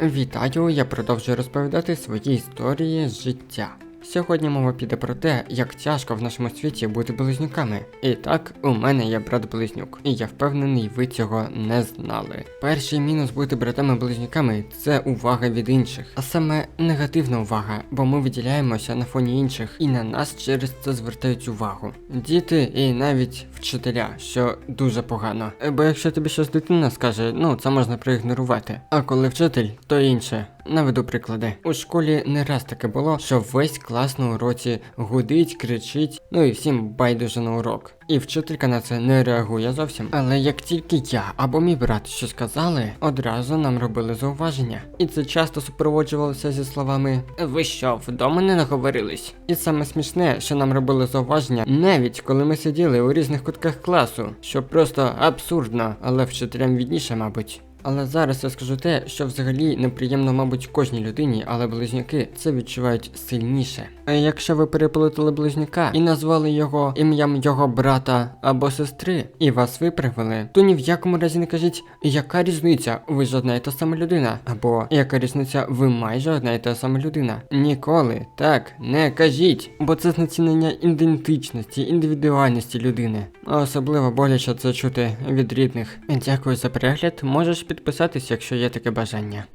Вітаю, я продовжую розповідати свої історії з життя. Сьогодні мова піде про те, як тяжко в нашому світі бути близнюками. І так, у мене є брат-близнюк, і я впевнений, ви цього не знали. Перший мінус бути братами-близнюками це увага від інших, а саме негативна увага, бо ми виділяємося на фоні інших, і на нас через це звертають увагу. Діти і навіть вчителя, що дуже погано. Бо якщо тобі щось дитина скаже, ну це можна проігнорувати. А коли вчитель, то інше. Наведу приклади. У школі не раз таке було, що весь клас на уроці гудить, кричить, ну і всім байдуже на урок. І вчителька на це не реагує зовсім. Але як тільки я або мій брат щось сказали, одразу нам робили зауваження. І це часто супроводжувалося зі словами Ви що, вдома не наговорились? І саме смішне, що нам робили зауваження, навіть коли ми сиділи у різних кутках класу, що просто абсурдно, але вчителям відніше, мабуть. Але зараз я скажу те, що взагалі неприємно, мабуть, кожній людині, але близнюки це відчувають сильніше. А якщо ви переплутали близнюка і назвали його ім'ям його брата або сестри, і вас виправили, то ні в якому разі не кажіть, яка різниця, ви ж одна і та сама людина, або яка різниця, ви майже одна і та сама людина. Ніколи так не кажіть, бо це знецінення ідентичності, індивідуальності людини. А особливо боляче це чути від рідних. Дякую за перегляд. Можеш підписатись, якщо є таке бажання.